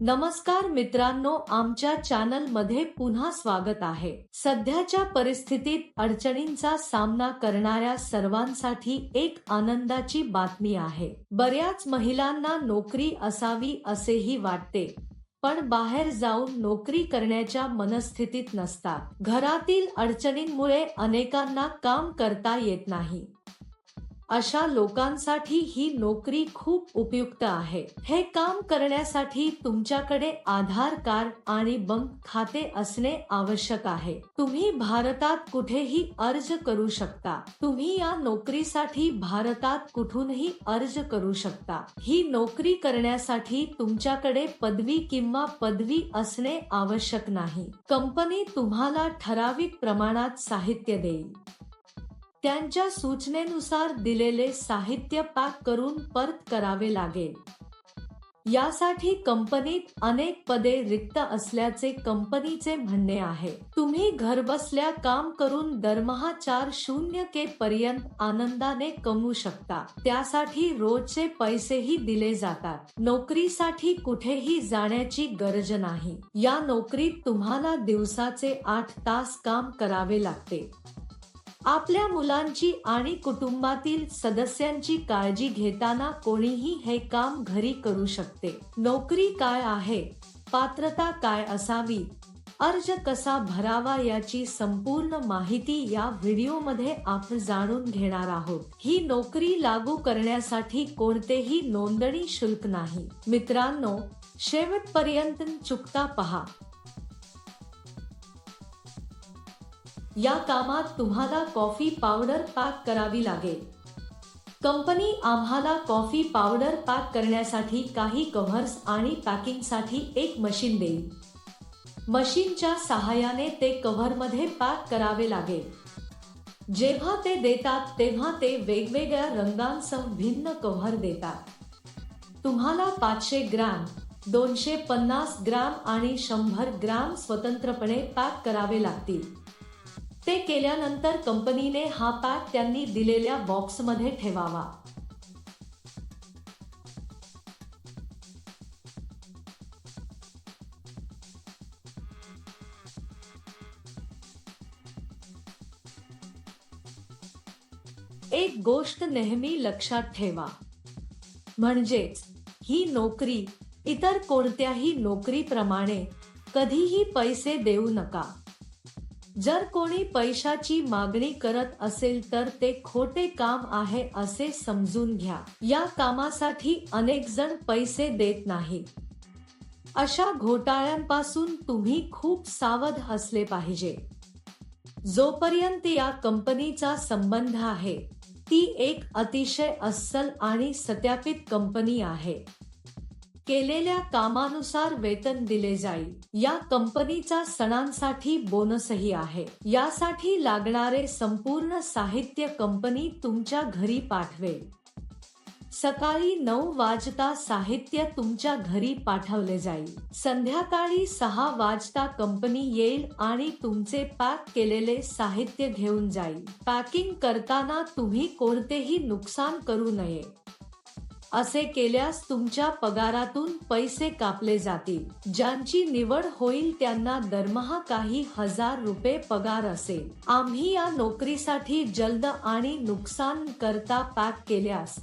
नमस्कार मित्रांनो आमच्या चॅनलमध्ये पुन्हा स्वागत आहे. सध्याच्या परिस्थितीत अडचणींचा सामना करणाऱ्या सर्वांसाठी एक आनंदाची बातमी आहे. बऱ्याच महिलांना नोकरी असावी असेही वाटते पण बाहेर जाऊन नोकरी करण्याच्या मनस्थितीत नसतात. घरातील अडचणींमुळे अनेकांना काम करता येत नाही. अशा लोकांसाठी ही नोकरी खूप उपयुक्त आहे. हे काम करण्यासाठी तुमच्याकडे आधार कार्ड आणि बँक खाते असणे आवश्यक आहे. तुम्ही भारतात कुठेही अर्ज करू शकता. तुम्ही या नोकरीसाठी भारतात कुठूनही अर्ज करू शकता. ही नोकरी करण्यासाठी तुमच्याकडे पदवी किंवा पदवी असणे आवश्यक नाही. कंपनी तुम्हाला ठराविक प्रमाणात साहित्य देईल. त्यांच्या सूचनेनुसार दिलेले साहित्य पॅक करून परत करावे लागेल. यासाठी कंपनीत अनेक पदे रिक्त असल्याचे कंपनीचे म्हणणे आहे. तुम्ही घरबसल्या काम करून दरमहा चार शून्य के पर्यंत आनंदाने कमवू शकता. त्यासाठी रोजचे पैसेही दिले जातात. नोकरीसाठी कुठेही जाण्याची गरज नाही. या नोकरीत तुम्हाला दिवसाचे आठ तास काम करावे लागते. आपल्या मुलांची आणि कुटुंबातील सदस्यांची काळजी घेताना कोणीही हे काम घरी करू शकते. नोकरी काय आहे? पात्रता काय असावी? अर्ज कसा भरावा याची संपूर्ण माहिती या व्हिडिओमध्ये आपण जाणून घेणार आहोत. ही नोकरी लागू करण्यासाठी कोणतेही नोंदणी शुल्क नाही. मित्रांनो शेवटपर्यंत चुकता पहा. या कामात तुम्हाला कॉफी पावडर पॅक करावी लागेल. कंपनी आम्हाला कॉफी पावडर पॅक करण्यासाठी काही कव्हर्स आणि पॅकिंगसाठी एक मशीन देईल. मशीनच्या सहाय्याने ते कव्हरमध्ये पॅक करावे लागेल. जेव्हा ते देतात तेव्हा ते वेगवेगळ्या रंगांसह भिन्न कव्हर देतात. तुम्हाला पाचशे ग्रॅम दोनशे पन्नास ग्रॅम आणि शंभर ग्रॅम स्वतंत्रपणे पॅक करावे लागतील. ते केल्यानंतर कंपनीने हा पॅक त्यांनी दिलेल्या बॉक्समध्ये ठेवावा. एक गोष्ट नेहमी लक्षात ठेवा. म्हणजेच ही नोकरी इतर कोणत्याही नोकरीप्रमाणे कधीही पैसे देऊ नका. जर कोणी पैशाची मागणी करत असेल तर ते खोटे काम आहे असे समजून घ्या. या कामासाठी अनेक जण पैसे देत नाही. अशा घोटाळ्यांपासून तुम्ही खूप सावध असले पाहिजे. जोपर्यंत या कंपनीचा संबंध आहे ती एक अतिशय अस्सल आणि सत्यापित कंपनी आहे. केलेल्या कामानुसार वेतन दिले जाईल. या कंपनीचा सणांसाठी बोनसही आहे. यासाठी लागणारे संपूर्ण साहित्य कंपनी तुमच्या घरी पाठवेल. सकाळी नऊ वाजता साहित्य तुमच्या घरी पाठवले जाईल. संध्याकाळी सहा वाजता कंपनी येईल आणि तुमचे पॅक केलेले साहित्य घेऊन जाईल. पॅकिंग करताना तुम्ही कोणतेही नुकसान करू नये. असे केल्यास तुमच्या पगारातून पैसे कापले जातील. ज्यांची निवड होईल त्यांना दरमहा काही हजार रुपये पगार असेल. आम्ही या नोकरीसाठी जलद आणि नुकसान करता पॅक केल्यास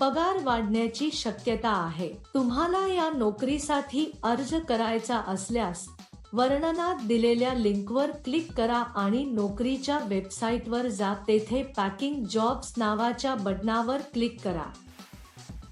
पगार वाढण्याची शक्यता आहे. तुम्हाला या नोकरीसाठी अर्ज करायचा असल्यास वर्णनात दिलेल्या लिंकवर क्लिक करा आणि नोकरीच्या वेबसाईटवर जा. तेथे पॅकिंग जॉब्स नावाच्या बटनावर क्लिक करा.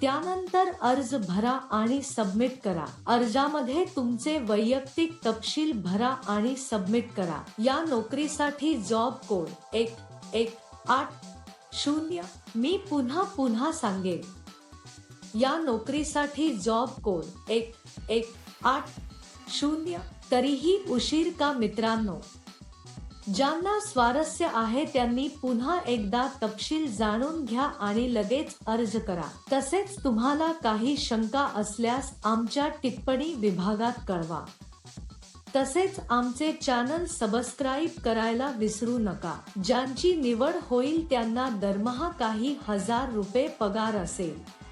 त्यानंतर अर्ज भरा आणि सबमिट करा. अर्जामध्ये तुमचे वैयक्तिक तपशील भरा आणि सबमिट करा. या नोकरीसाठी जॉब कोड एक एक आठ शून्य. मी पुन्हा पुन्हा सांगेन. या नोकरीसाठी जॉब कोड एक एक आठ शून्य. तरीही उशीर का मित्रांनो? ज्यांना स्वारस्य आहे त्यांनी पुन्हा एकदा तपशील जाणून घ्या आणि लगेच अर्ज करा. तसेच तुम्हाला काही शंका असल्यास आमच्या टिप्पणी विभागात कळवा. तसेच आमचे चॅनल सबस्क्राईब करायला विसरू नका. ज्यांची निवड होईल त्यांना दरमहा काही हजार रुपये पगार असेल.